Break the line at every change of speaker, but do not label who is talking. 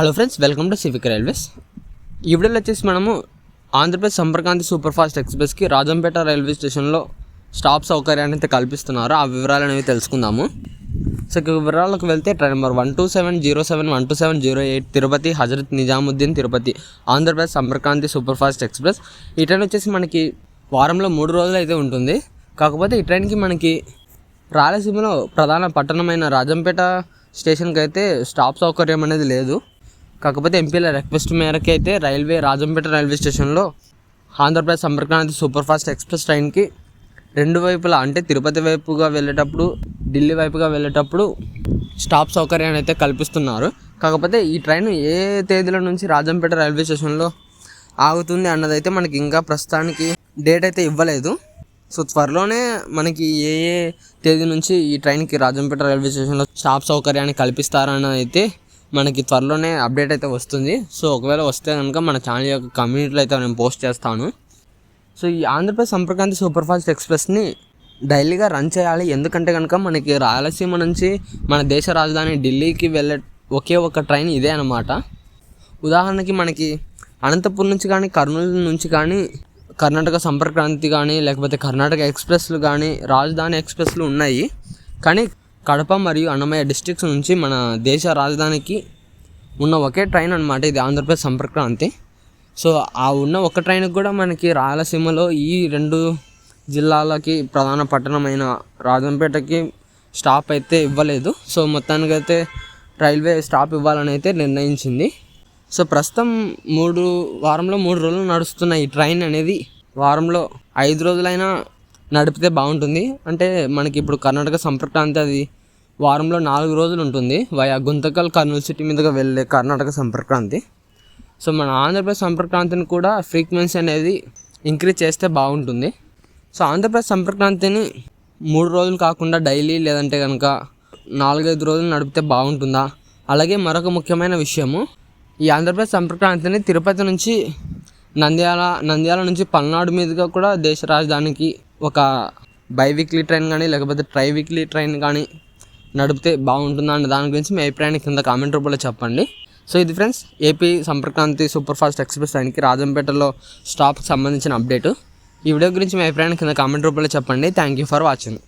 Hello friends welcome to civic railways ఈ వీడియోలో వచ్చేసి మనము ఆంధ్రప్రదేశ్ సంపర్కాంతి సూపర్ ఫాస్ట్ ఎక్స్ప్రెస్కి రాజంపేట రైల్వే స్టేషన్లో స్టాప్ సౌకర్యాన్ని అయితే కల్పిస్తున్నారు. ఆ వివరాలు అనేవి తెలుసుకుందాము. సో వివరాలకు వెళ్తే train number one two seven zero seven one two seven zero eight Tirupati Hazrat Nizamuddin Tirupati Andhra Pradesh Sampark Kranti super fast express. ఈ ట్రైన్ వచ్చేసి మనకి వారంలో మూడు రోజులు అయితే ఉంటుంది. కాకపోతే ఈ ట్రైన్కి మనకి రాయలసీమలో ప్రధాన పట్టణమైన రాజంపేట స్టేషన్కి అయితే స్టాప్ సౌకర్యం అనేది లేదు. కాకపోతే ఎంపీల రిక్వెస్ట్ మేరకు అయితే రైల్వే రాజంపేట రైల్వే స్టేషన్లో Andhra Pradesh Sampark Kranti super fast express ట్రైన్కి రెండు వైపులా అంటే తిరుపతి వైపుగా వెళ్ళేటప్పుడు ఢిల్లీ వైపుగా వెళ్ళేటప్పుడు స్టాప్ సౌకర్యాన్ని అయితే కల్పిస్తున్నారు. కాకపోతే ఈ ట్రైన్ ఏ తేదీల నుంచి రాజంపేట రైల్వే స్టేషన్లో ఆగుతుంది అన్నదైతే మనకి ఇంకా ప్రస్తుతానికి డేట్ అయితే ఇవ్వలేదు. సో త్వరలోనే మనకి ఏ ఏ తేదీ నుంచి ఈ ట్రైన్కి రాజంపేట రైల్వే స్టేషన్లో స్టాప్ సౌకర్యాన్ని కల్పిస్తారని అయితే మనకి త్వరలోనే అప్డేట్ అయితే వస్తుంది. సో ఒకవేళ వస్తే కనుక మన ఛానల్ యొక్క కమ్యూనిటీలో అయితే నేను పోస్ట్ చేస్తాను. సో ఈ ఆంధ్రప్రదేశ్ సంప్రకాంతి సూపర్ ఫాస్ట్ ఎక్స్ప్రెస్ని డైలీగా రన్ చేయాలి. ఎందుకంటే కనుక మనకి రాయలసీమ నుంచి మన దేశ రాజధాని ఢిల్లీకి వెళ్ళే ఒకే ఒక ట్రైన్ ఇదే అనమాట ఉదాహరణకి మనకి అనంతపురం నుంచి కానీ కర్నూలు నుంచి కానీ కర్ణాటక సంపర్క్రాంతి కానీ లేకపోతే కర్ణాటక ఎక్స్ప్రెస్లు కానీ రాజధాని ఎక్స్ప్రెస్లు ఉన్నాయి. కానీ కడప మరియు అన్నమయ్య డిస్ట్రిక్ట్స్ నుంచి మన దేశ రాజధానికి ఉన్న ఒకే ట్రైన్ అనమాట ఇది ఆంధ్రప్రదేశ్ సంపర్క్రాంతి. సో ఆ ఉన్న ఒక ట్రైన్కి కూడా మనకి రాయలసీమలో ఈ రెండు జిల్లాలకి ప్రధాన పట్టణమైన రాజంపేటకి స్టాప్ అయితే ఇవ్వలేదు. సో మొత్తానికైతే రైల్వే స్టాప్ ఇవ్వాలని అయితే నిర్ణయించింది. సో ప్రస్తుతం మూడు వారంలో మూడు రోజులు నడుస్తున్న ఈ ట్రైన్ అనేది వారంలో ఐదు రోజులైనా నడిపితే బాగుంటుంది. అంటే మనకి ఇప్పుడు కర్ణాటక సంప్రక్రాంతి అది వారంలో నాలుగు రోజులు ఉంటుంది. వయా గుంతకల్ కర్నూలు సిటీ మీదుగా వెళ్ళే కర్ణాటక సంప్రక్రాంతి. సో మన ఆంధ్రప్రదేశ్ సంప్రక్రాంతిని కూడా ఫ్రీక్వెన్సీ అనేది ఇంక్రీజ్ చేస్తే బాగుంటుంది. సో ఆంధ్రప్రదేశ్ సంప్రక్రాంతిని మూడు రోజులు కాకుండా డైలీ లేదంటే కనుక నాలుగైదు రోజులు నడిపితే బాగుంటుందా? అలాగే మరొక ముఖ్యమైన విషయము ఈ ఆంధ్రప్రదేశ్ సంప్రక్రాంతిని తిరుపతి నుంచి నంద్యాల నంద్యాల నుంచి పల్నాడు మీదుగా కూడా దేశ రాజధానికి ఒక బై వీక్లీ ట్రైన్ కానీ లేకపోతే ట్రై వీక్లీ ట్రైన్ కానీ నడిపితే బాగుంటుందా అనే దాని గురించి మీ అభిప్రాయాన్ని కింద కామెంట్ రూపంలో చెప్పండి. సో ఇది friends AP Sampark Kranti super fast express ట్రైన్కి రాజంపేటలో స్టాప్కి సంబంధించిన అప్డేటు ఈ వీడియో గురించి మీ అభిప్రాయాన్ని కింద కామెంట్ రూపంలో చెప్పండి. Thank you for watching